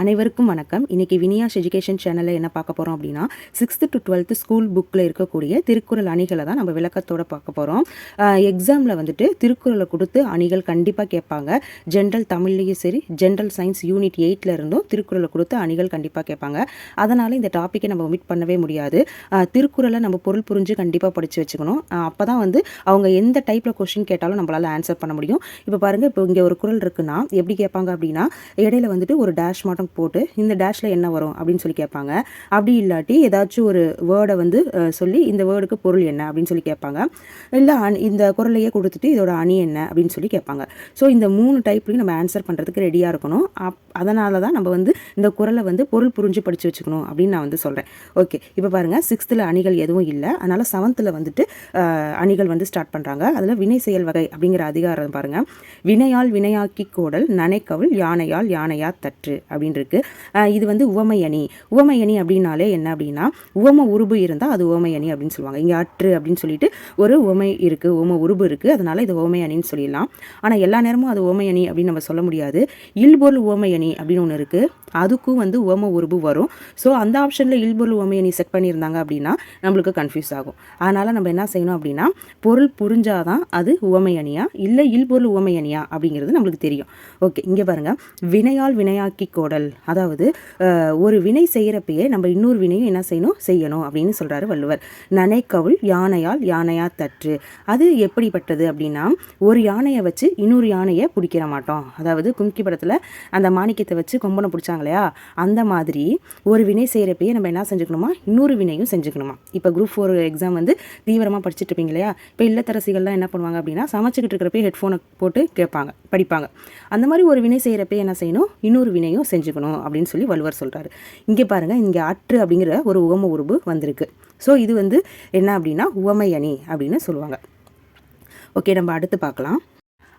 அனைவருக்கும் வணக்கம். இன்னைக்கு வினியாஸ் எஜுகேஷன் சேனலில் என்ன பார்க்க போகிறோம் அப்படின்னா சிக்ஸ்த்து டு டுவெல்த்து ஸ்கூல் புக்கில் இருக்கக்கூடிய திருக்குறள் அணிகளை தான் நம்ம விளக்கத்தோடு பார்க்க போகிறோம் எக்ஸாமில் வந்துட்டு திருக்குறளை கொடுத்து அணிகள் கண்டிப்பாக கேட்பாங்க. ஜென்ரல் தமிழ்லேயும் சரி ஜென்ரல் சயின்ஸ் யூனிட் எயிட்டில் இருந்தும் திருக்குறளை கொடுத்து அணிகள் கண்டிப்பாக கேட்பாங்க. அதனால் இந்த டாப்பிக்கை நம்ம ஒமிட் பண்ணவே முடியாது. திருக்குறளை நம்ம பொருள் புரிஞ்சு கண்டிப்பாக படித்து வச்சுக்கணும். அப்போ தான் வந்து அவங்க எந்த டைப்பில் கொஷின் கேட்டாலும் நம்மளால் ஆன்சர் பண்ண முடியும். இப்போ பாருங்கள் இப்போ இங்கே ஒரு குறள் இருக்குன்னா எப்படி கேட்பாங்க அப்படின்னா இடையில வந்துட்டு ஒரு டேஷ் மட்டும் போட்டு இந்த டேஷில் என்ன வரும் அப்படின்னு சொல்லி கேட்பாங்க. அப்படி இல்லாட்டி ஏதாச்சும் ஒரு வேர்டை வந்து சொல்லி இந்த வேர்டுக்கு பொருள் என்ன அப்படின்னு சொல்லி கேட்பாங்க. இல்லை இந்த குரலையே கொடுத்துட்டு இதோட அணி என்ன அப்படின்னு சொல்லி கேட்பாங்க. ஸோ இந்த மூணு டைப்லையும் நம்ம ஆன்சர் பண்ணுறதுக்கு ரெடியாக இருக்கணும். அப் அதனால தான் நம்ம வந்து இந்த குரலை வந்து பொருள் புரிஞ்சு படித்து வச்சுக்கணும் அப்படின்னு நான் வந்து சொல்கிறேன் ஓகே இப்போ பாருங்கள் சிக்ஸ்த்தில் அணிகள் எதுவும் இல்லை. அதனால் செவன்த்தில் வந்துட்டு அணிகள் வந்து ஸ்டார்ட் பண்ணுறாங்க அதில் வினை செயல் வகை அப்படிங்கிற அதிகாரம் பாருங்கள் வினையால் வினையாக்கி கோடல் நனைக்கவுள் யானையால் யானையா தற்று அப்படின்னு இருக்கு இது வந்து உவமை அணி. உவமை அணி அப்படின்னாலே என்ன அப்படின்னா உவம உருபு இருந்தால் அது உவமை அணி அப்படின்னு சொல்லுவாங்க. இங்கே அற்று அப்படின்னு சொல்லிட்டு ஒரு உவமை இருக்குது உவம உருபு இருக்குது அதனால இது உவமை அணின்னு சொல்லிடலாம். ஆனால் எல்லா நேரமும் அது உவமை அணி அப்படின்னு நம்ம சொல்ல முடியாது. இல்பொருள் உவமை அணி அப்படின்னு ஒன்று இருக்குது அதுக்கும் வந்து உவம உருபு வரும். ஸோ அந்த ஆப்ஷனில் இல்பொருள் உவமை அணி செட் பண்ணியிருந்தாங்க அப்படின்னா நம்மளுக்கு கன்ஃபியூஸ் ஆகும். அதனால் நம்ம என்ன செய்யணும் அப்படின்னா பொருள் புரிஞ்சாதான் அது உவமை அணியா இல்லை இல்பொருள் உவமை அணியா அப்படிங்கிறது நம்மளுக்கு தெரியும். ஓகே இங்கே பாருங்கள் வினையால் வினையாக்கி கோடல். அதாவது ஒரு வினை செய்கிறப்பயே நம்ம இன்னொரு வினையும் என்ன செய்யணும்? செய்யணும் அப்படின்னு சொல்கிறாரு வள்ளுவர். நனைக்கவுள் யானையால் யானையா தற்று. அது எப்படிப்பட்டது அப்படின்னா ஒரு யானையை வச்சு இன்னொரு யானையை பிடிக்கிற மாட்டோம். அதாவது கும்கி படத்தில் அந்த மாணிக்கத்தை வச்சு கொம்பனை பிடிச்சாங்க இல்லையா? அந்த மாதிரி ஒரு வினை செய்கிறப்பயே நம்ம என்ன செஞ்சுக்கணுமா? இன்னொரு வினையும் செஞ்சுக்கணுமா? இப்போ குரூப் ஃபோர் எக்ஸாம் வந்து தீவிரமாக படிச்சுட்டு இருப்பீங்க இல்லையா? இப்போ இல்லத்தரசிகள்லாம் என்ன பண்ணுவாங்க அப்படின்னா சமைச்சிக்கிட்டு இருக்கிறப்ப ஹெட்ஃபோனை போட்டு கேட்பாங்க படிப்பாங்க. அந்த மாதிரி ஒரு வினை செய்கிறப்ப என்ன செய்யணும்? இன்னொரு வினையும் தெரிஞ்சுக்கணும் அப்படின்னு சொல்லி வள்ளுவர் சொல்கிறாரு இங்கே பாருங்கள் இங்கே ஆற்று அப்படிங்கிற ஒரு உவம உருபு வந்திருக்கு. ஸோ இது வந்து என்ன அப்படின்னா உவமை அணி அப்படின்னு சொல்லுவாங்க. ஓகே நம்ம அடுத்து பார்க்கலாம்.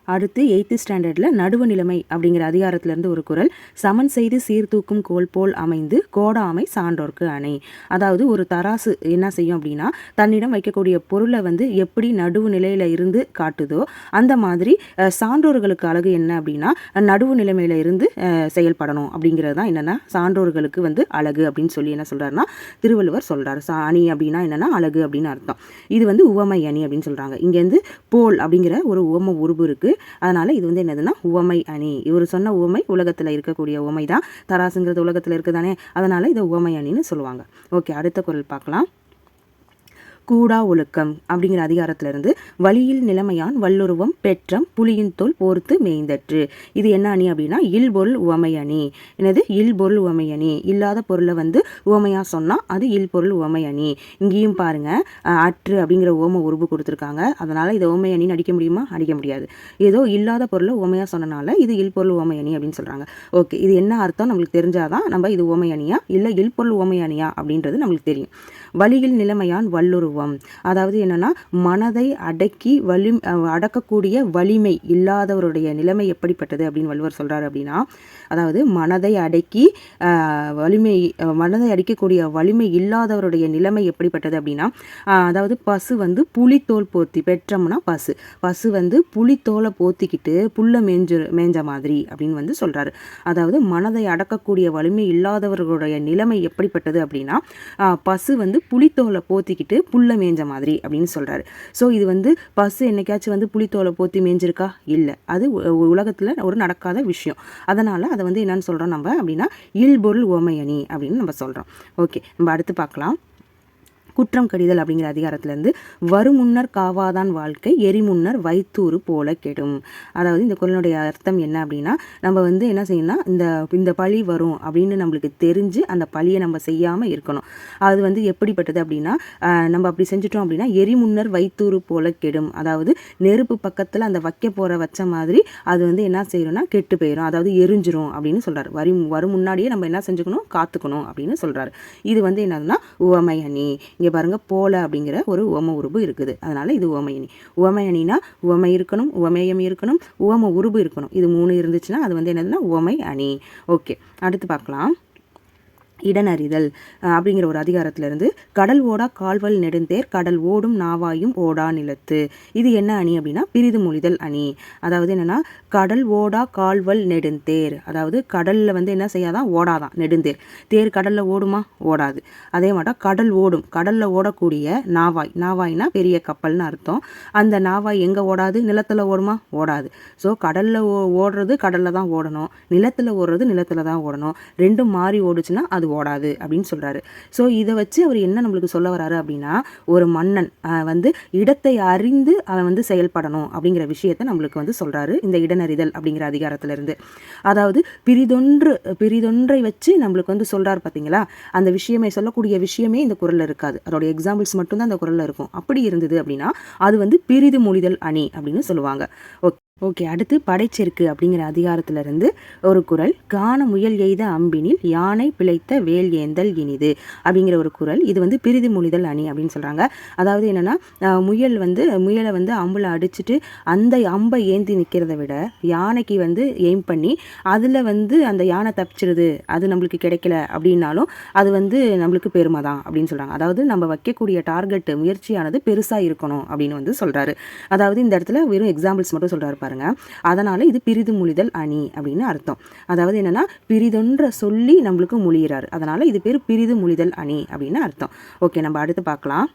அடுத்து எயித்து ஸ்டாண்டர்டில் நடுவு நிலைமை அப்படிங்கிற அதிகாரத்திலேருந்து ஒரு குரல். சமன் செய்து சீர்தூக்கும் கோல் போல் அமைந்து கோடாமை சான்றோர்க்கு அணை. அதாவது ஒரு தராசு என்ன செய்யும் அப்படின்னா தன்னிடம் வைக்கக்கூடிய பொருளை வந்து எப்படி நடுவு நிலையில் இருந்து காட்டுதோ அந்த மாதிரி சான்றோர்களுக்கு அழகு என்ன அப்படின்னா நடுவு நிலைமையில இருந்து செயல்படணும் அப்படிங்கிறது தான் என்னென்னா சான்றோர்களுக்கு வந்து அழகு அப்படின்னு சொல்லி என்ன சொல்கிறாருன்னா திருவள்ளுவர் சொல்கிறார் சா அணி அப்படின்னா என்னென்னா அழகு அப்படின்னு அர்த்தம். இது வந்து உவமை அணி அப்படின்னு சொல்கிறாங்க இங்கேருந்து போல் அப்படிங்கிற ஒரு உவம உருபு இருக்குது அதனால் இது வந்து என்னதுன்னா உவமை அணி. இவர் சொன்ன உவமை உலகத்தில் இருக்கக்கூடிய உவமை தான் தராசுங்கிறது உலகத்தில் இருக்குதானே? அதனால் இதை உவமை அணின்னு சொல்லுவாங்க. ஓகே அடுத்த குறள் பார்க்கலாம். கூடா ஒழுக்கம் அப்படிங்கிற அதிகாரத்திலிருந்து வழியில் நிலைமையான் வல்லுருவம் பெற்றம் புலியின் தோல் போர்த்து மேய்ந்தற்று. இது என்ன அணி அப்படின்னா இல்பொருள் உவமை அணி. என்னது? இல்பொருள் உவமை அணி. இல்லாத பொருளை வந்து உவமையாக சொன்னால் அது இல்பொருள் உவமை அணி. இங்கேயும் பாருங்க அற்று அப்படிங்கிற ஓம உருவு கொடுத்துருக்காங்க. அதனால் இதை உவமை அணின்னு அடிக்க முடியுமா? அடிக்க முடியாது. ஏதோ இல்லாத பொருளை உவமையாக சொன்னனால இது இல்பொருள் உவமை அணி அப்படின்னு சொல்கிறாங்க ஓகே இது என்ன அர்த்தம் நம்மளுக்கு தெரிஞ்சாதான் நம்ம இது உவமை அணியா? இல்லை இல்பொருள் உவமை அணியா அப்படின்றது நம்மளுக்கு தெரியும். வழியில் நிலைமையான் வல்லுருவம் அதாவது என்னன்னா மனதை அடக்கி வலி அடக்கக்கூடிய வலிமை இல்லாதவருடைய நிலைமை எப்படிப்பட்டது அப்படின்னு வள்ளுவர் சொல்றாரு அப்படின்னா அதாவது மனதை அடக்கி வலிமை மனதை அடிக்கக்கூடிய வலிமை இல்லாதவருடைய நிலைமை எப்படிப்பட்டது அப்படின்னா அதாவது பசு வந்து புலித்தோல் போர்த்தி பெற்றோம்னா பசு. பசு வந்து புலித்தோலை போத்திக்கிட்டு புல்லை மேஞ்சு மேஞ்ச மாதிரி அப்படின்னு வந்து சொல்கிறாரு அதாவது மனதை அடக்கக்கூடிய வலிமை இல்லாதவர்களுடைய நிலைமை எப்படிப்பட்டது அப்படின்னா பசு வந்து புலித்தோலை போத்திக்கிட்டு புல்லை மேஞ்ச மாதிரி அப்படின்னு சொல்கிறாரு ஸோ இது வந்து பசு என்னைக்காச்சும் வந்து புலித்தோலை போத்தி மேஞ்சிருக்கா? இல்லை. அது உலகத்தில் ஒரு நடக்காத விஷயம். அதனால் அதை வந்து என்னன்னு சொல்கிறோம் நம்ம அப்படின்னா இல்பொருள் ஓமையணி அப்படின்னு நம்ம சொல்கிறோம் ஓகே நம்ம அடுத்து பார்க்கலாம். குற்றம் கடிதல் அப்படிங்கிற அதிகாரத்திலேருந்து வருமுன்னர் காவாதான் வாழ்க்கை எரிமுன்னர் வைத்தூறு போல கெடும். அதாவது இந்த குரலுடைய அர்த்தம் என்ன அப்படின்னா நம்ம வந்து என்ன செய்யணும்னா இந்த இந்த பழி வரும் அப்படின்னு நம்மளுக்கு தெரிஞ்சு அந்த பழியை நம்ம செய்யாமல் இருக்கணும். அது வந்து எப்படிப்பட்டது அப்படின்னா நம்ம அப்படி செஞ்சுட்டோம் அப்படின்னா எரிமுன்னர் வைத்தூறு போல கெடும். அதாவது நெருப்பு பக்கத்தில் அந்த வைக்க போகிற வச்ச மாதிரி அது வந்து என்ன செய்யணும்னா கெட்டு போயிடும் அதாவது எரிஞ்சிரும் அப்படின்னு சொல்கிறார் வரி வரும் முன்னாடியே நம்ம என்ன செஞ்சுக்கணும்? காத்துக்கணும் அப்படின்னு சொல்கிறாரு இது வந்து என்னதுன்னா உவமை அணி. இங்கே பாருங்க போல அப்படிங்கிற ஒரு உவம உருபு இருக்குது. அதனால இது உவமையணி. உவமையணினா உவமை உவமை இருக்கணும் உவமேயம் இருக்கணும் உவம உருபு இருக்கணும். இது மூணு இருந்துச்சுன்னா அது வந்து என்னதுன்னா உவமை அணி ஓகே அடுத்து பார்க்கலாம். இடனறிதல் அப்படிங்கிற ஒரு அதிகாரத்திலிருந்து கடல் ஓடா கால்வல் நெடுந்தேர் கடல் ஓடும் நாவாயும் ஓடா நிலத்து. இது என்ன அணி அப்படின்னா பிரிது மொழிதல் அணி. அதாவது என்னென்னா கடல் ஓடா கால்வல் நெடுந்தேர். அதாவது கடலில் வந்து என்ன செய்யாதான்? ஓடாதான். நெடுந்தேர். தேர் கடலில் ஓடுமா? ஓடாது. அதே மாட்டோம் கடல் ஓடும். கடலில் ஓடக்கூடிய நாவாய். நாவாய்னா பெரிய கப்பல்னு அர்த்தம். அந்த நாவாய் எங்கே ஓடாது? நிலத்தில் ஓடுமா? ஓடாது. ஸோ கடலில் ஓ ஓடுறது கடலில் தான் ஓடணும். நிலத்தில் ஓடுறது நிலத்தில் தான் ஓடணும். ரெண்டும் மாறி ஓடுச்சுன்னா அது ஓடாது அப்படின்னு சொல்கிறாரு ஸோ இதை வச்சு அவர் என்ன நம்மளுக்கு சொல்ல வராரு அப்படின்னா ஒரு மன்னன் வந்து இடத்தை அறிந்து அவன் வந்து செயல்படணும் அப்படிங்கிற விஷயத்தை நம்மளுக்கு வந்து சொல்கிறாரு இந்த இடனறிதல் அப்படிங்கிற அதிகாரத்திலிருந்து. அதாவது பிரிதொன்று பிரிதொன்றை வச்சு நம்மளுக்கு வந்து சொல்கிறார் பார்த்தீங்களா அந்த விஷயமே சொல்லக்கூடிய விஷயமே இந்த குரலில் இருக்காது. அதோட எக்ஸாம்பிள்ஸ் மட்டும்தான் அந்த குரலில் இருக்கும். அப்படி இருந்தது அப்படின்னா அது வந்து பிரிது மொழிதல் அணி அப்படின்னு சொல்லுவாங்க. ஓகே ஓகே அடுத்து படைச்செருக்கு அப்படிங்கிற அதிகாரத்திலிருந்து ஒரு குரல் காண முயல் எய்த அம்பினில் யானை பிழைத்த வேல் ஏந்தல் இனிது அப்படிங்கிற ஒரு குரல். இது வந்து பிரிதி மொழிதல் அணி அப்படின்னு சொல்கிறாங்க அதாவது என்னென்னா முயல் வந்து முயலை வந்து அம்பில் அடிச்சுட்டு அந்த அம்பை ஏந்தி நிற்கிறத விட யானைக்கு வந்து எய்ம் பண்ணி அதில் வந்து அந்த யானை தப்பிச்சிருது அது நம்மளுக்கு கிடைக்கல அப்படின்னாலும் அது வந்து நம்மளுக்கு பெருமை தான் அப்படின்னு சொல்கிறாங்க அதாவது நம்ம வைக்கக்கூடிய டார்கெட் முயற்சியானது பெருசாக இருக்கணும் அப்படின்னு வந்து சொல்கிறாரு அதாவது இந்த இடத்துல வெறும் எக்ஸாம்பிள்ஸ் மட்டும் சொல்கிறாரு பாருங்க. அதனால் இது பிரிது மொழிதல் அணி அப்படின்னு அர்த்தம். அதாவது என்னென்னா பிரிதுன்ற சொல்லி நம்மளுக்கு மொழிகிறார் அதனால் இது பேர் பிரிது மொழிதல் அணி அப்படின்னு அர்த்தம். ஓகே நம்ம அடுத்து பார்க்கலாம்.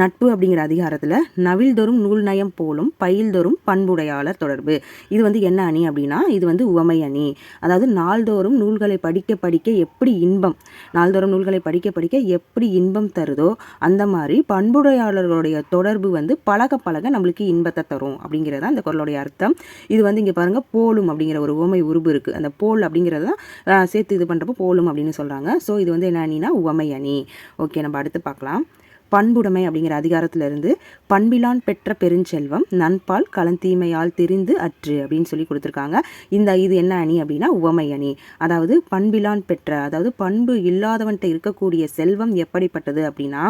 நட்பு அப்படிங்கிற அதிகாரத்தில் நவில்தொரும் நூல் நயம் போலும் பயில்தொரும் பண்புடையாளர் தொடர்பு. இது வந்து என்ன அணி அப்படின்னா இது வந்து உவமை அணி. அதாவது நாள்தோறும் நூல்களை படிக்க படிக்க எப்படி இன்பம் நாள்தோறும் நூல்களை படிக்க படிக்க எப்படி இன்பம் தருதோ அந்த மாதிரி பண்புடையாளர்களுடைய தொடர்பு வந்து பழக பழக நம்மளுக்கு இன்பத்தை தரும் அப்படிங்கிறதா அந்த குரலுடைய அர்த்தம். இது வந்து இங்கே பாருங்கள் போலும் அப்படிங்கிற ஒரு உவமை உருபு இருக்குது அந்த போல் அப்படிங்கிறது தான் சேர்த்து இது பண்ணுறப்போ போலும் அப்படின்னு சொல்கிறாங்க ஸோ இது வந்து என்ன அணினா உவமை அணி. ஓகே நம்ம அடுத்து பார்க்கலாம். பண்புடைமை அப்படிங்கிற அதிகாரத்திலிருந்து பண்பிலான் பெற்ற பெருஞ்செல்வம் நண்பால் கலந்தீமையால் தெரிந்து அற்று அப்படின்னு சொல்லி கொடுத்துருக்காங்க. இந்த இது என்ன அணி அப்படின்னா உவமை அணி. அதாவது பண்பிலான் பெற்ற அதாவது பண்பு இல்லாதவன்கிட்ட இருக்கக்கூடிய செல்வம் எப்படிப்பட்டது அப்படின்னா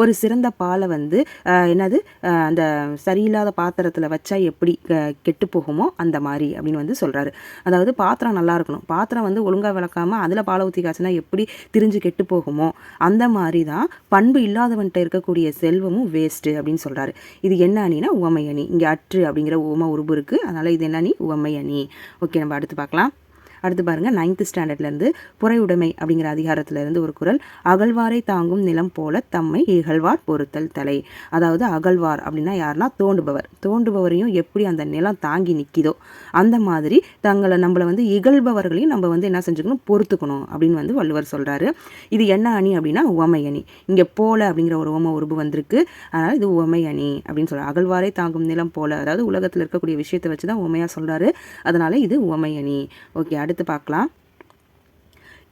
ஒரு சிறந்த பாலை வந்து என்னது அந்த சரியில்லாத பாத்திரத்தில் வச்சா எப்படி கெட்டு போகுமோ அந்த மாதிரி அப்படின்னு வந்து சொல்கிறாரு அதாவது பாத்திரம் நல்லா இருக்கணும். பாத்திரம் வந்து ஒழுங்காக விளக்காமல் அதில் பாலை ஊற்றி காய்ச்சினா எப்படி திரிஞ்சு கெட்டு போகுமோ அந்த மாதிரி தான் பண்பு இல்லாதவன்கிட்ட இருக்கக்கூடிய செல்வமும் வேஸ்ட்டு அப்படின்னு சொல்கிறாரு இது என்ன அணினா உவமை அணி. இங்கே அற்று அப்படிங்கிற உவமை உருபு இருக்குது அதனால் இது என்ன அணி? உவமை அணி. ஓகே நம்ம அடுத்து பார்க்கலாம். அடுத்து பாருங்கள் நைன்த் ஸ்டாண்டர்ட்லேருந்து புறையுடைமை அப்படிங்கிற அதிகாரத்திலேருந்து ஒரு குரல் அகழ்வாரை தாங்கும் நிலம் போல தம்மை இகழ்வார் பொறுத்தல் தலை. அதாவது அகழ்வார் அப்படின்னா யாருன்னா தோண்டுபவர். தோண்டுபவரையும் எப்படி அந்த நிலம் தாங்கி நிற்கிதோ அந்த மாதிரி தங்களை நம்மளை வந்து இகழ்பவர்களையும் நம்ம வந்து என்ன செஞ்சுக்கணும் பொறுத்துக்கணும் அப்படின்னு வந்து வள்ளுவர் சொல்கிறாரு இது என்ன அணி அப்படின்னா உவமை அணி. இங்கே போல அப்படிங்கிற ஒரு உவமை உருபு வந்திருக்கு. அதனால் இது உவமை அணி அப்படின்னு சொல்கிறார் அகழ்வாரை தாங்கும் நிலம் போல அதாவது உலகத்தில் இருக்கக்கூடிய விஷயத்தை வச்சு தான் உவமையாக சொல்கிறாரு அதனால் இது உவமை அணி. ஓகே அடுத்து பார்க்கலாம்.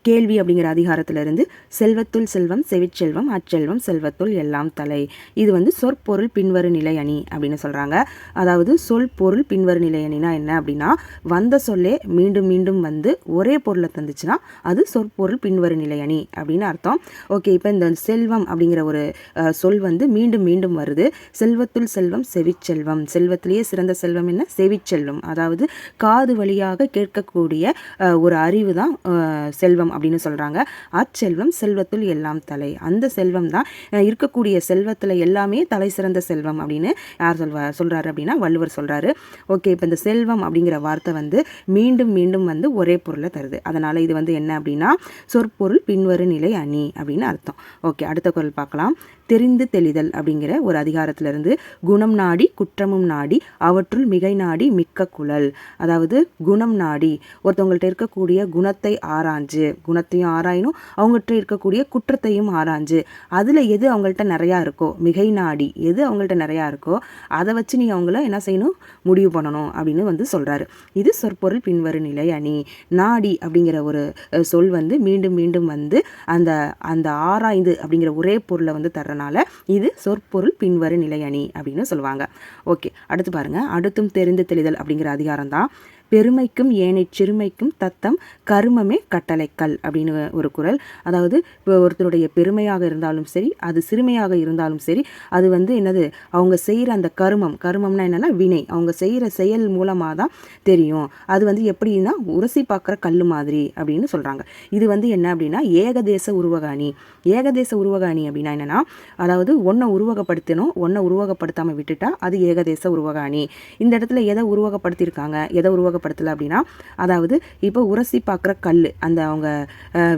கேள்வி அப்படிங்கிற அதிகாரத்திலிருந்து செல்வத்துள் செல்வம் செவிச்செல்வம் அச்செல்வம் செல்வத்துள் எல்லாம் தலை. இது வந்து சொற்பொருள் பின்வரு நிலை அணி அப்படின்னு சொல்கிறாங்க அதாவது சொல் பொருள் பின்வரு நிலை அணினா என்ன அப்படின்னா வந்த சொல்லே மீண்டும் மீண்டும் வந்து ஒரே பொருளை தந்துச்சுன்னா அது சொற்பொருள் பின்வரு நிலை அணி அப்படின்னு அர்த்தம். ஓகே இப்போ இந்த செல்வம் அப்படிங்கிற ஒரு சொல் வந்து மீண்டும் மீண்டும் வருது. செல்வத்துள் செல்வம் செவிச்செல்வம். செல்வத்திலேயே சிறந்த செல்வம் என்ன? செவிச்செல்வம். அதாவது காது வழியாக கேட்கக்கூடிய ஒரு அறிவு தான் செல்வம். அப்படின்னு சொல்கிறாங்க அச்செல்வம் செல்வத்துள் எல்லாம் தலை. அந்த செல்வம் தான் இருக்கக்கூடிய செல்வத்தில் எல்லாமே தலை சிறந்த செல்வம் அப்படின்னு யார் சொல்வா சொல்கிறாரு அப்படின்னா வள்ளுவர் சொல்கிறாரு ஓகே இப்போ இந்த செல்வம் அப்படிங்கிற வார்த்தை வந்து மீண்டும் மீண்டும் வந்து ஒரே பொருளை தருது. அதனால் இது வந்து என்ன அப்படின்னா சொற்பொருள் பின்வரும் நிலை அணி அப்படின்னு அர்த்தம். ஓகே அடுத்த குரல் பார்க்கலாம். தெரிந்து தெளிதல் அப்படிங்கிற ஒரு அதிகாரத்திலிருந்து குணம் நாடி குற்றமும் நாடி அவற்றுள் மிகை நாடி மிக்க குழல். அதாவது குணம் நாடி. ஒருத்தவங்கள்ட்ட இருக்கக்கூடிய குணத்தை ஆராய்ஞ்சு குணத்தையும் ஆராயணும் அவங்ககிட்ட இருக்கக்கூடிய குற்றத்தையும் ஆராய்ஞ்சு அதில் எது அவங்கள்ட்ட நிறையா இருக்கோ மிகை நாடி எது அவங்கள்ட்ட நிறையா இருக்கோ அதை வச்சு நீ அவங்கள என்ன செய்யணும்? முடிவு பண்ணணும் அப்படின்னு வந்து சொல்கிறாரு இது சொற்பொருள் பின்வரும் நிலை அணி. நாடி அப்படிங்கிற ஒரு சொல் வந்து மீண்டும் மீண்டும் வந்து அந்த அந்த ஆராய்ந்து அப்படிங்கிற ஒரே பொருளை வந்து சொல்கிறனால இது சொற்பொருள் பின்வரு நிலையணி அப்படின்னு சொல்லுவாங்க. ஓகே அடுத்து பாருங்கள் அடுத்தும் தெரிந்து தெளிதல் அப்படிங்கிற அதிகாரம் தான் பெருமைக்கும் ஏனை சிறுமைக்கும் தத்தம் கருமமே கட்டளைக்கல் அப்படின்னு ஒரு குரல். அதாவது இப்போ ஒருத்தருடைய பெருமையாக இருந்தாலும் சரி அது சிறுமையாக இருந்தாலும் சரி அது வந்து என்னது அவங்க செய்கிற அந்த கருமம் கருமம்னா என்னென்னா வினை. அவங்க செய்கிற செயல் மூலமாக தான் தெரியும். அது வந்து எப்படின்னா உரசி பார்க்குற கல் மாதிரி அப்படின்னு சொல்கிறாங்க இது வந்து என்ன அப்படின்னா ஏகதேச உருவகாணி. ஏகதேச உருவகாணி அப்படின்னா என்னென்னா அதாவது ஒன்றை உருவகப்படுத்தணும் ஒன்றை உருவகப்படுத்தாமல் விட்டுட்டா அது ஏகதேச உருவகாணி. இந்த இடத்துல எதை உருவகப்படுத்தியிருக்காங்க? எதை உருவக உருவகப்படுத்தலை அப்படின்னா அதாவது இப்போ உரசி பார்க்குற கல் அந்த அவங்க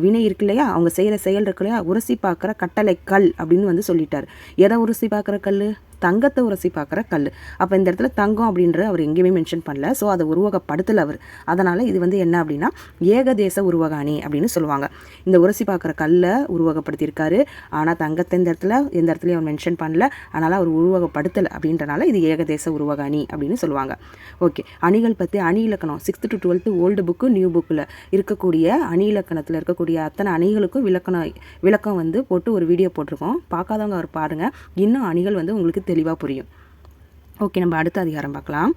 வினை இருக்கு இல்லையா? அவங்க செய்கிற செயல் இருக்கு இல்லையா? உரசி பார்க்குற கட்டளை கல் அப்படின்னு வந்து சொல்லிட்டார். எதை உரசி பார்க்குற கல் தங்கத்தை உரசி பார்க்குற கல் அப்போ இந்த இடத்துல தங்கம் அப்படின்ற அவர் எங்கேயுமே மென்ஷன் பண்ணல. ஸோ அதை உருவகப்படுத்தலை அவர். அதனால் இது வந்து என்ன அப்படின்னா ஏகதேச உருவகாணி அப்படின்னு சொல்லுவாங்க. இந்த உரசி பார்க்குற கல்லை உருவகப்படுத்தியிருக்காரு. ஆனால் தங்கத்தை இந்த இடத்துல எந்த இடத்துலையும் அவர் மென்ஷன் பண்ணல. அதனால் அவர் உருவகப்படுத்தலை அப்படின்றனால இது ஏகதேச உருவகாணி அப்படின்னு சொல்லுவாங்க. ஓகே அணிகள் பற்றி அணி இலக்கணம். Sixth to twelfth old book new புக்கில் இருக்கக்கூடிய அணி இலக்கணத்தில் இருக்கக்கூடிய அத்தனை அணிகளுக்கும் விளக்கணம் விளக்கம் வந்து போட்டு ஒரு வீடியோ போட்டிருக்கோம். பார்க்காதவங்க அவர் பாருங்கள் இன்னும் அணிகள் வந்து உங்களுக்கு தெளிவாக புரியும். ஓகே நம்ம அடுத்த அதிகாரம் பார்க்கலாம்.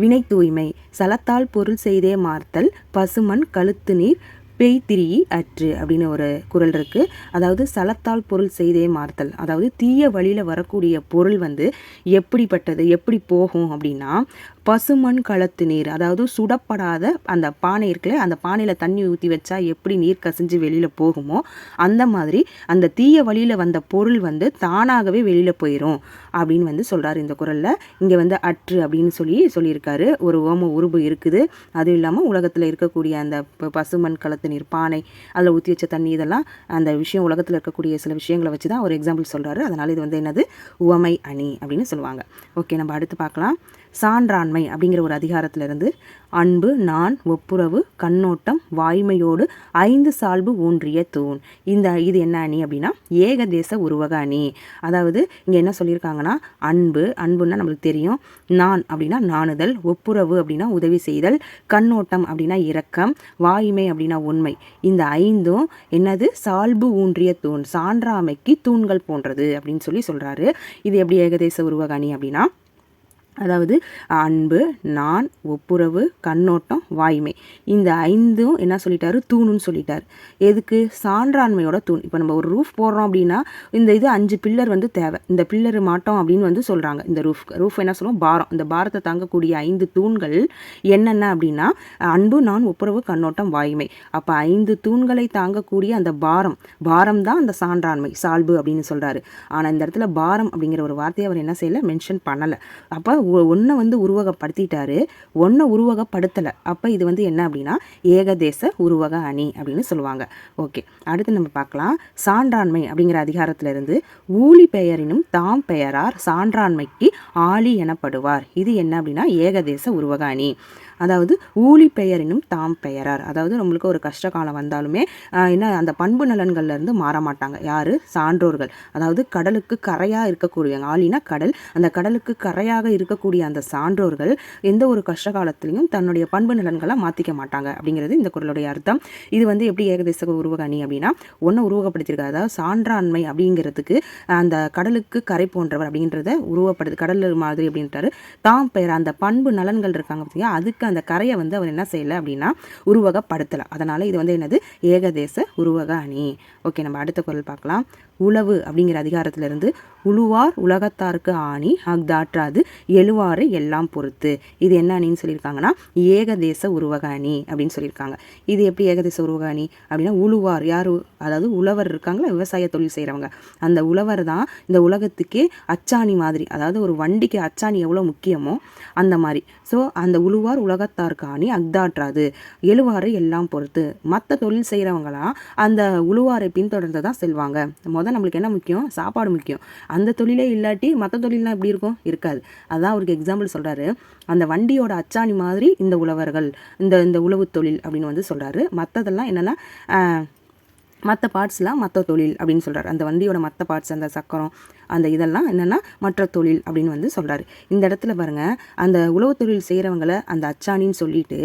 வினை தூய்மை சலத்தால் பொருள் செய்தே மார்த்தல் பசுமண் கழுத்து நீர் பெய்திரியை அற்று அப்படின்னு ஒரு குரல் இருக்குது அதாவது சலத்தால் பொருள் செய்தே மாறுத்தல் அதாவது தீய வழியில் வரக்கூடிய பொருள் வந்து எப்படிப்பட்டது எப்படி போகும் அப்படின்னா பசுமண் களத்து நீர் அதாவது சுடப்படாத அந்த பானை இருக்குல்ல அந்த பானையில் தண்ணி ஊற்றி வச்சா எப்படி நீர் கசிஞ்சு வெளியில் போகுமோ அந்த மாதிரி அந்த தீய வழியில் வந்த பொருள் வந்து தானாகவே வெளியில் போயிடும் அப்படின்னு வந்து சொல்கிறார் இந்த குரலில். இங்கே வந்து அற்று அப்படின்னு சொல்லி சொல்லியிருக்காரு. ஒரு ஓம உருபு இருக்குது. அதுவும் இல்லாமல் உலகத்தில் இருக்கக்கூடிய அந்த பசுமண் களத்து நீர் பானை அதில் ஊற்றி வச்ச தண்ணி இதெல்லாம் அந்த விஷயம் உலகத்தில் இருக்கக்கூடிய சில விஷயங்களை வச்சு தான் ஒரு எக்ஸாம்பிள் சொல்கிறாரு அதனால் இது வந்து என்னது? உவமை அணி அப்படின்னு சொல்லுவாங்க. ஓகே நம்ம அடுத்து பார்க்கலாம். சான்றாண்மை அப்படிங்கிற ஒரு அதிகாரத்திலிருந்து அன்பு நான் ஒப்புரவு கண்ணோட்டம் வாய்மையோடு ஐந்து சால்பு ஊன்றிய தூண். இந்த இது என்ன அணி அப்படின்னா ஏகதேச உருவக அணி. அதாவது இங்கே என்ன சொல்லியிருக்காங்கன்னா அன்பு அன்புன்னா நம்மளுக்கு தெரியும். நான் அப்படின்னா நாணுதல் ஒப்புரவு அப்படின்னா உதவி செய்தல் கண்ணோட்டம் அப்படின்னா இரக்கம் வாய்மை அப்படின்னா உண்மை. இந்த ஐந்தும் என்னது? சால்பு ஊன்றிய தூண் சான்றாமைக்கு தூண்கள் போன்றது அப்படின்னு சொல்லி சொல்கிறாரு இது எப்படி ஏகதேச உருவக அணி அப்படின்னா அதாவது அன்பு நான் ஒப்புரவு கண்ணோட்டம் வாய்மை. இந்த ஐந்தும் என்ன சொல்லிட்டாரு? தூணுன்னு சொல்லிட்டார். எதுக்கு? சான்றாண்மையோட தூண். இப்போ நம்ம ஒரு ரூஃப் போடுறோம் அப்படின்னா இந்த இது அஞ்சு பில்லர் வந்து தேவை. இந்த பில்லர் மாட்டோம் அப்படின்னு வந்து சொல்கிறாங்க இந்த ரூஃப் ரூஃப் என்ன சொல்லுவோம் பாரம். இந்த பாரத்தை தாங்கக்கூடிய ஐந்து தூண்கள் என்னென்ன அப்படின்னா அன்பு நான் ஒப்புரவு கண்ணோட்டம் வாய்மை. அப்போ ஐந்து தூண்களை தாங்கக்கூடிய அந்த பாரம். பாரம் தான் அந்த சான்றாண்மை. சால்பு அப்படின்னு சொல்கிறாரு ஆனால் இந்த இடத்துல பாரம் அப்படிங்கிற ஒரு வார்த்தையை அவர் என்ன செய்யலை? மென்ஷன் பண்ணலை. அப்போ ஒன்றை வந்து உருவகப்படுத்திட்டாரு. ஒன்றை உருவகப்படுத்தலை. அப்போ இது வந்து என்ன அப்படின்னா ஏகதேச உருவக அணி அப்படின்னு சொல்லுவாங்க. ஓகே. அடுத்து நம்ம பார்க்கலாம். சான்றாண்மை அப்படிங்கிற அதிகாரத்திலிருந்து ஊழி பெயரினும் தாம் பெயரார் சான்றாண்மைக்கு ஆளி எனப்படுவார். இது என்ன அப்படின்னா ஏகதேச உருவக அணி. அதாவது ஊழி பெயரினும் தாம் பெயரார். அதாவது நம்மளுக்கு ஒரு கஷ்ட காலம் வந்தாலுமே என்ன அந்த பண்பு நலன்கள்லேருந்து மாற மாட்டாங்க. யார்? சான்றோர்கள். அதாவது கடலுக்கு கரையாக இருக்கக்கூடிய ஆளினா கடல். அந்த கடலுக்கு கரையாக இருக்கக்கூடிய அந்த சான்றோர்கள் எந்த ஒரு கஷ்ட காலத்திலையும் தன்னுடைய பண்பு நலன்களை மாற்றிக்க மாட்டாங்க அப்படிங்கிறது இந்த குரலுடைய அர்த்தம். இது வந்து எப்படி ஏகதேச உருவகணி அப்படின்னா ஒன்று உருவகப்படுத்தியிருக்காரு. அதாவது சான்றாண்மை அப்படிங்கிறதுக்கு அந்த கடலுக்கு கரை போன்றவர் அப்படின்றத உருவப்படுது கடல் மாதிரி அப்படின்றாரு தாம் பெயர் அந்த பண்பு நலன்கள் இருக்காங்க பார்த்தீங்கன்னா அதுக்கு அந்த கரையை வந்து அவர் என்ன செய்யலை அப்படின்னா உருவகப்படுத்தலை. அதனால் இது வந்து என்னது? ஏகதேச உருவக அணி. ஓகே நம்ம அடுத்த குரல் பார்க்கலாம். உளவு அப்படிங்கிற அதிகாரத்திலிருந்து உழுவார் உலகத்தாருக்கு ஆணி அக்தாற்றாது எழுவாறு எல்லாம் பொறுத்து. இது என்ன அணின்னு சொல்லியிருக்காங்கன்னா ஏகதேச உருவக அணி அப்படின்னு சொல்லியிருக்காங்க. இது எப்படி ஏகதேச உருவக அணி? அப்படின்னா உழுவார். யார்? அதாவது உழவர் இருக்காங்களா? விவசாய தொழில் செய்கிறவங்க அந்த உழவர் தான் இந்த உலகத்துக்கே அச்சாணி மாதிரி அதாவது ஒரு வண்டிக்கு அச்சாணி எவ்வளோ முக்கியமோ அந்த மாதிரி. ஸோ அந்த உழுவார் உலகத்தாருக்கு ஆணி அக்தாற்றாது எழுவாறு எல்லாம் பொறுத்து. மற்ற தொழில் செய்கிறவங்களாம் அந்த உழுவாரை பின்தொடர்ந்து தான் செல்வாங்க. மொதல் நம்மளுக்கு என்ன முக்கியம்? சாப்பாடு முக்கியம். அந்த தொழிலே இல்லாட்டி மற்ற தொழிலாம் எப்படி இருக்கும்? இருக்காது. அதான் அவருக்கு எக்ஸாம்பிள் சொல்கிறாரு அந்த வண்டியோட அச்சாணி மாதிரி இந்த உழவர்கள் இந்த இந்த உழவு தொழில் அப்படின்னு வந்து சொல்கிறாரு மற்றதெல்லாம் என்னென்னா மற்ற பார்ட்ஸ்லாம் மற்ற தொழில் அப்படின்னு சொல்கிறார் அந்த வண்டியோட மற்ற பார்ட்ஸ் அந்த சக்கரம் அந்த இதெல்லாம் என்னென்னா மற்ற தொழில் அப்படின்னு வந்து சொல்கிறாரு இந்த இடத்துல பாருங்கள் அந்த உழவு தொழில் செய்கிறவங்கள அந்த அச்சாணின்னு சொல்லிட்டு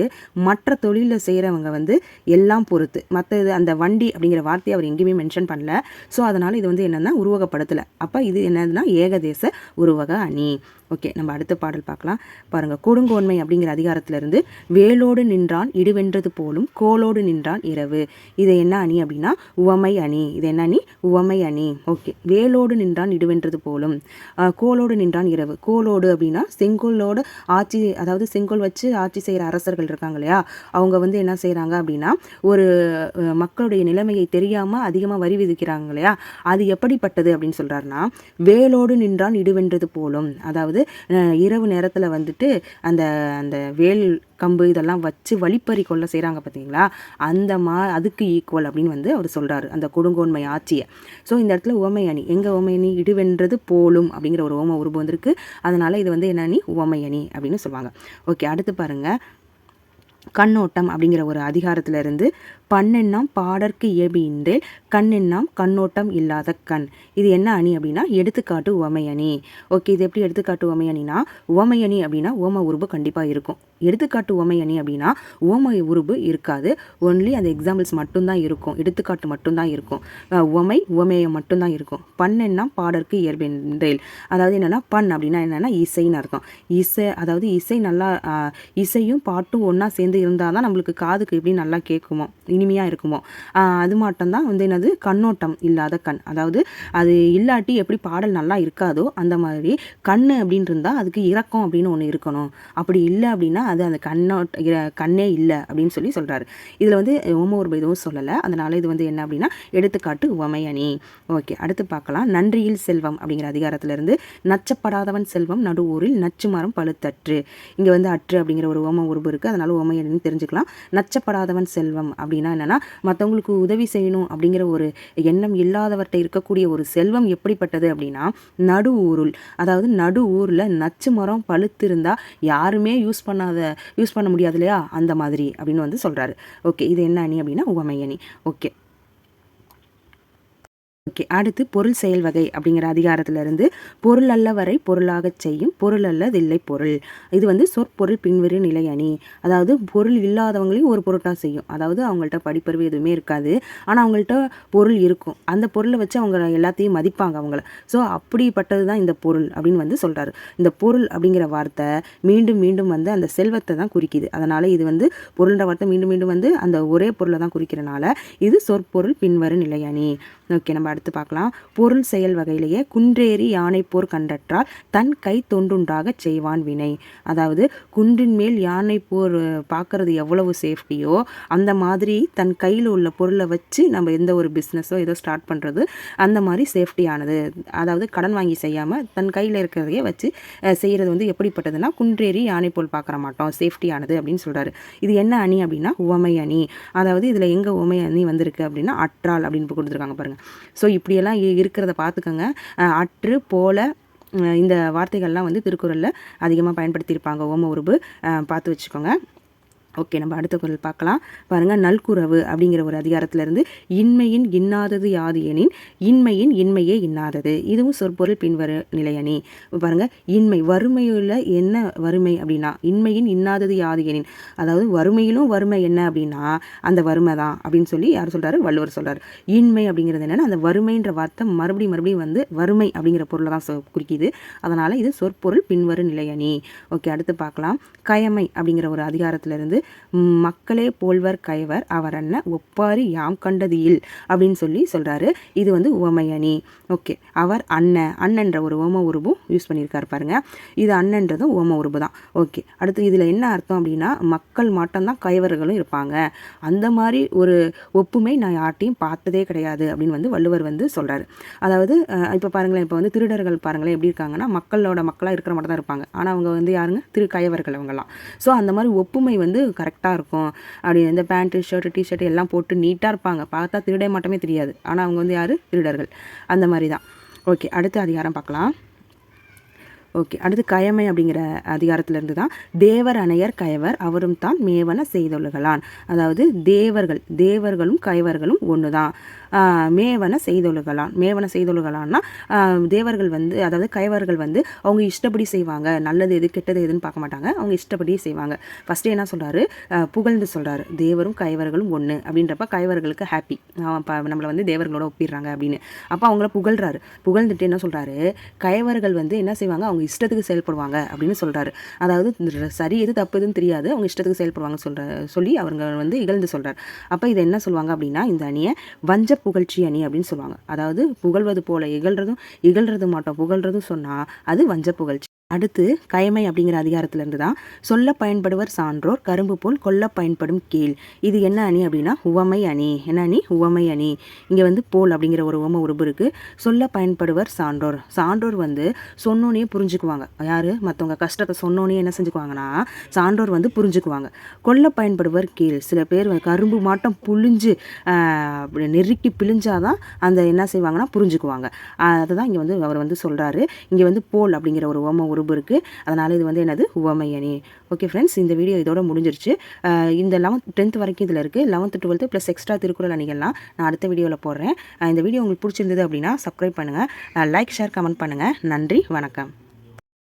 மற்ற தொழிலில் செய்கிறவங்க வந்து எல்லாம் பொறுத்து மற்ற இது அந்த வண்டி அப்படிங்கிற வார்த்தையை அவர் எங்கேயுமே மென்ஷன் பண்ணல. ஸோ அதனால் இது வந்து என்னென்னா உருவகப்படுத்தலை. அப்போ இது என்னதுன்னா ஏகதேச உருவக அணி. ஓகே நம்ம அடுத்த பாடல் பார்க்கலாம். பாருங்கள் கொடுங்கோன்மை அப்படிங்கிற அதிகாரத்திலிருந்து வேலோடு நின்றான் இடுவென்றது போலும் கோலோடு நின்றான் இரவு. இது என்ன அணி அப்படின்னா? உவமை அணி. இது என்ன அணி? உவமை அணி. ஓகே வேலோடு நின்றான் இடுவென்றது போலும் கோலோடு நின்றான் இரவு. கோலோடு அப்படின்னா செங்கோலோடு ஆட்சி அதாவது செங்கோல் வச்சு ஆட்சி செய்கிற அரசர்கள் இருக்காங்க இல்லையா? அவங்க வந்து என்ன செய்கிறாங்க அப்படின்னா ஒரு மக்களுடைய நிலைமையை தெரியாமல் அதிகமாக வரி விதிக்கிறாங்க இல்லையா? அது எப்படிப்பட்டது அப்படின்னு சொல்கிறாருன்னா வேலோடு நின்றான் இடுவென்றது போலும். அதாவது வந்து இரவு நேரத்தில் வந்துட்டு அந்த அந்த வேல் கம்பு இதெல்லாம் வச்சு வழிப்பறி கொள்ள செய்கிறாங்க பார்த்தீங்களா அந்த மா அதுக்கு ஈக்குவல் அப்படின்னு வந்து அவர் சொல்கிறாரு அந்த கொடுங்கோன்மை ஆட்சியை. ஸோ இந்த இடத்துல உவமை அணி எங்கள் உவமை அணி இடுவென்றது போலும் அப்படிங்கிற ஒரு ஓம உருவம் வந்திருக்கு அதனால் இது வந்து என்ன அணி? உவமை அணி அப்படின்னு சொல்லுவாங்க. ஓகே அடுத்து பாருங்கள் கண்ணோட்டம் அப்படிங்கிற ஒரு அதிகாரத்திலிருந்து பண்ணெண்ணாம் பாடற்கு இயபின்றேல் கண்ணெண்ணாம் கண்ணோட்டம் இல்லாத கண். இது என்ன அணி அப்படின்னா எடுத்துக்காட்டு உவமை அணி. ஓகே இது எப்படி எடுத்துக்காட்டு உவமை அணினா உவமை அணி அப்படின்னா ஓம உருபு கண்டிப்பாக இருக்கும். எடுத்துக்காட்டு உவமை அணி அப்படின்னா உவமை உருபு இருக்காது. ஒன்லி அந்த எக்ஸாம்பிள்ஸ் மட்டும்தான் இருக்கும். எடுத்துக்காட்டு மட்டும்தான் இருக்கும். உமை உவமை உவமையை மட்டும்தான் இருக்கும். பண்ணெண்ணாம் பாடற்கு இயல்பென்றேல். அதாவது என்னென்னா பண் அப்படின்னா என்னென்னா இசைன்னு அர்த்தம். இசை அதாவது இசை நல்லா இசையும் பாட்டும் ஒன்றா சேர்ந்து இருந்தால் தான் நம்மளுக்கு காதுக்கு எப்படி நல்லா கேட்குமோ. இனிமையாக இருக்குமோ? அது மட்டும்தான். வந்து என்னது? கண்ணோட்டம் இல்லாத கண். அதாவது அது இல்லாட்டி எப்படி பாடல் நல்லா இருக்காதோ அந்த மாதிரி கண் அப்படின்னு இருந்தால் அதுக்கு இரக்கம் அப்படின்னு ஒன்று இருக்கணும். அப்படி இல்லை அப்படின்னா அது அந்த கண்ணோட்ட கண்ணே இல்லை அப்படின்னு சொல்லி சொல்கிறாரு இதில் வந்து உம ஒரு எதுவும் சொல்லலை. அதனால் இது வந்து என்ன அப்படின்னா எடுத்துக்காட்டு உமையணி ஓகே அடுத்து பார்க்கலாம். நன்றியில் செல்வம் அப்படிங்கிற அதிகாரத்திலிருந்து நச்சப்படாதவன் செல்வம் நடு ஊரில் நச்சு மரம் பழுத்தற்று. இங்கே வந்து அற்று அப்படிங்கிற ஒரு ஓம உருபு இருக்குது அதனால் உமையணின்னு தெரிஞ்சுக்கலாம். நச்சப்படாதவன் செல்வம் அப்படின்னா என்னென்னா மற்றவங்களுக்கு உதவி செய்யணும் அப்படிங்கிற ஒரு எண்ணம் இல்லாதவர்கிட்ட இருக்கக்கூடிய ஒரு செல்வம் எப்படிப்பட்டது அப்படின்னா நடு ஊருள். அதாவது நடு ஊரில் நச்சு மரம் பழுத்து இருந்தால் யாருமே யூஸ் பண்ணாத யூஸ் பண்ண முடியாது இல்லையா? அந்த மாதிரி அப்படின்னு வந்து சொல்கிறாரு ஓகே இது என்ன அணி அப்படின்னா உவமை அணி. ஓகே. ஓகே அடுத்து பொருள் செயல் வகை அப்படிங்கிற அதிகாரத்திலிருந்து பொருள் அல்ல வரை பொருளாக செய்யும் பொருள் அல்லதில்லை பொருள். இது வந்து சொற்பொருள் பின்வரு நிலை அணி. அதாவது பொருள் இல்லாதவங்களையும் ஒரு பொருட்டாக செய்யும். அதாவது அவங்கள்ட்ட படிப்பறிவு எதுவுமே இருக்காது. ஆனால் அவங்கள்ட்ட பொருள் இருக்கும். அந்த பொருளை வச்சு அவங்க எல்லாத்தையும் மதிப்பாங்க அவங்கள. ஸோ அப்படிப்பட்டது தான் இந்த பொருள் அப்படின்னு வந்து சொல்கிறாரு இந்த பொருள் அப்படிங்கிற வார்த்தை மீண்டும் மீண்டும் வந்து அந்த செல்வத்தை தான் குறிக்குது. அதனால் இது வந்து பொருள்ன்ற வார்த்தை மீண்டும் மீண்டும் வந்து அந்த ஒரே பொருளை தான் குறிக்கிறனால இது சொற்பொருள் பின்வரும் நிலை அணி. ஓகே நம்ம அடுத்து பார்க்கலாம். பொருள் செயல் வகையிலேயே குன்றேறி யானை போர் கண்டற்றால் தன் கை தொண்டுண்டாகச் செய்வான் வினை. அதாவது குன்றின் மேல் யானை போர் பார்க்கறது எவ்வளவு சேஃப்டியோ அந்த மாதிரி தன் கையில் உள்ள பொருளை வச்சு நம்ம எந்த ஒரு பிஸ்னஸோ ஏதோ ஸ்டார்ட் பண்ணுறது அந்த மாதிரி சேஃப்டியானது. அதாவது கடன் வாங்கி செய்யாமல் தன் கையில் இருக்கிறதையே வச்சு செய்கிறது வந்து எப்படிப்பட்டதுன்னா குன்றேறி யானை போல் பார்க்குற மாட்டோம். சேஃப்டியானது அப்படின்னு சொல்கிறாரு இது என்ன அணி அப்படின்னா உவமை அணி. அதாவது இதில் எங்கே உவமை அணி வந்திருக்கு அப்படின்னா அற்றால் அப்படின்னு கொடுத்துருக்காங்க பாருங்கள் ஸோ இப்படியெல்லாம் இ- இருக்கிறத பார்த்துக்கோங்க. அற்று போல இந்த வார்த்தைகள்லாம் வந்து திருக்குறளில் அதிகமாக பயன்படுத்தியிருப்பாங்க. ஓம உருபு பார்த்து வச்சுக்கோங்க. ஓகே நம்ம அடுத்த குரல் பார்க்கலாம். பாருங்கள் நல்குறவு அப்படிங்கிற ஒரு அதிகாரத்திலிருந்து இன்மையின் இன்னாதது யாது எனின் இன்மையின் இன்மையே இன்னாதது. இதுவும் சொற்பொருள் பின்வரு நிலையணி பாருங்கள் இன்மை வறுமையுள்ள என்ன வறுமை அப்படின்னா இன்மையின் இன்னாதது யாது எனின் அதாவது வறுமையிலும் வறுமை என்ன அப்படின்னா அந்த வறுமை தான் அப்படின்னு சொல்லி யார் சொல்கிறாரு வள்ளுவர் சொல்கிறார் இன்மை அப்படிங்கிறது என்னென்னா அந்த வறுமைன்ற வார்த்தை மறுபடியும் மறுபடியும் வந்து வறுமை அப்படிங்கிற பொருளை தான் குறிக்கிது. அதனால் இது சொற்பொருள் பின்வரு நிலையணி ஓகே அடுத்து பார்க்கலாம். கயமை அப்படிங்கிற ஒரு அதிகாரத்திலிருந்து மக்களே போல்வர் கைவர் அவர் அண்ண ஒப்பாரி யாம் கண்டது இல் அப்படின்னு சொல்லி சொல்கிறாரு இது வந்து உவமையணி. ஓகே. அவர் அண்ணன் அண்ணன்ற ஒரு ஓம உருவும் யூஸ் பண்ணியிருக்காரு பாருங்க. இது அண்ணன்றதும் ஓம உருவு தான். ஓகே. அடுத்து இதில் என்ன அர்த்தம் அப்படின்னா மக்கள் மட்டும்தான் கைவர்களும் இருப்பாங்க. அந்த மாதிரி ஒரு ஒப்புமை நான் யார்ட்டையும் பார்த்ததே கிடையாது அப்படின்னு வந்து வள்ளுவர் வந்து சொல்கிறாரு அதாவது இப்போ பாருங்களேன் இப்போ வந்து திருடர்கள் பாருங்களேன் எப்படி இருக்காங்கன்னா மக்களோட மக்களாக இருக்கிற மட்டும் தான் இருப்பாங்க. ஆனால் அவங்க வந்து யாருங்க? திரு கைவர்கள் அவங்கெல்லாம். ஸோ அந்த மாதிரி ஒப்புமை வந்து கரெக்டாக இருக்கும். அப்படி இந்த பேண்ட்டு ஷர்ட்டு டிஷர்ட் எல்லாம் போட்டு நீட்டாக இருப்பாங்க. பார்த்தா திருடே மட்டுமே தெரியாது. ஆனால் அவங்க வந்து யார்? திருடர்கள். அந்த மாதிரி தான் ஓகே அடுத்த அதிகாரம் பார்க்கலாம். ஓகே அடுத்து கயமை அப்படிங்கிற அதிகாரத்திலிருந்து தான் தேவர் அணையர் கயவர் அவரும் தான் மேவன செய்தொழுகலான். அதாவது தேவர்கள் தேவர்களும் கயவர்களும் ஒன்று தான் மேவன செய்தொழுகலான் மேவன செய்தொழுகலான்னா தேவர்கள் வந்து அதாவது கைவர்கள் வந்து அவங்க இஷ்டப்படி செய்வாங்க. நல்லது எது கெட்டது எதுன்னு பார்க்க மாட்டாங்க. அவங்க இஷ்டப்படி செய்வாங்க. ஃபஸ்ட்டு என்ன சொல்கிறாரு புகழ்ந்து சொல்கிறாரு தேவரும் கைவர்களும் ஒன்று அப்படின்றப்ப கைவர்களுக்கு ஹாப்பி நம்மளை வந்து தேவர்களோட ஒப்பிடுறாங்க அப்படின்னு. அப்போ அவங்கள புகழ்றாரு. புகழ்ந்துட்டு என்ன சொல்கிறாரு கைவர்கள் வந்து என்ன செய்வாங்க? அவங்க இஷ்டத்துக்கு செயல்படுவாங்க அப்படின்னு சொல்கிறாரு அதாவது சரி எது தப்பு எதுன்னு தெரியாது. அவங்க இஷ்டத்துக்கு செயல்படுவாங்க சொல்கிற சொல்லி அவங்க வந்து இகழ்ந்து சொல்கிறார் அப்போ இதை என்ன சொல்லுவாங்க அப்படின்னா இந்த அணியை வஞ்ச புகழ்ச்சி அணி அப்படின்னு சொல்லுவாங்க. அதாவது புகழ்வது போல இகழ்றதும் இகழ்றது மாட்டோம். புகழ்றதும் சொன்னால் அது வஞ்ச புகழ்ச்சி. அடுத்து கயமை அப்படிங்கிற அதிகாரத்திலிருந்து தான் சொல்ல பயன்படுவர் சான்றோர் கரும்பு போல் கொல்ல பயன்படும் கீழ் இது என்ன அணி அப்படின்னா உவமை அணி. என்ன அணி? உவமை அணி. இங்கே வந்து போல் அப்படிங்கிற ஒரு உவமை உருபு இருக்குது சொல்ல பயன்படுவர் சான்றோர். சான்றோர் வந்து சொன்னோன்னே புரிஞ்சுக்குவாங்க. யார்? மற்றவங்க கஷ்டத்தை சொன்னோன்னே என்ன செஞ்சுக்குவாங்கன்னா சான்றோர் வந்து புரிஞ்சுக்குவாங்க. கொல்ல பயன்படுவர் கீழ் சில பேர் கரும்பு மாட்டம் புழிஞ்சு நெருக்கி பிழிஞ்சாதான் அந்த என்ன செய்வாங்கன்னா புரிஞ்சுக்குவாங்க. அதுதான் இங்கே வந்து அவர் வந்து சொல்கிறாரு இங்கே வந்து போல் அப்படிங்கிற ஒரு உவமை உரு உருபு இருக்குது அதனால் இது வந்து என்னது? உவமையணி ஓகே ஃப்ரெண்ட்ஸ் இந்த வீடியோ இதோட முடிஞ்சிருச்சு. இந்த லெவன்த் டென்த் வரைக்கும் இதில் இருக்குது eleventh twelfth plus extra Thirukkural அணிகள்லாம் நான் அடுத்த வீடியோவில் போடுறேன். இந்த வீடியோ உங்களுக்கு பிடிச்சிருந்தது அப்படின்னா சப்ஸ்கிரைப் பண்ணுங்கள் லைக் ஷேர் கமெண்ட் பண்ணுங்கள் நன்றி வணக்கம்.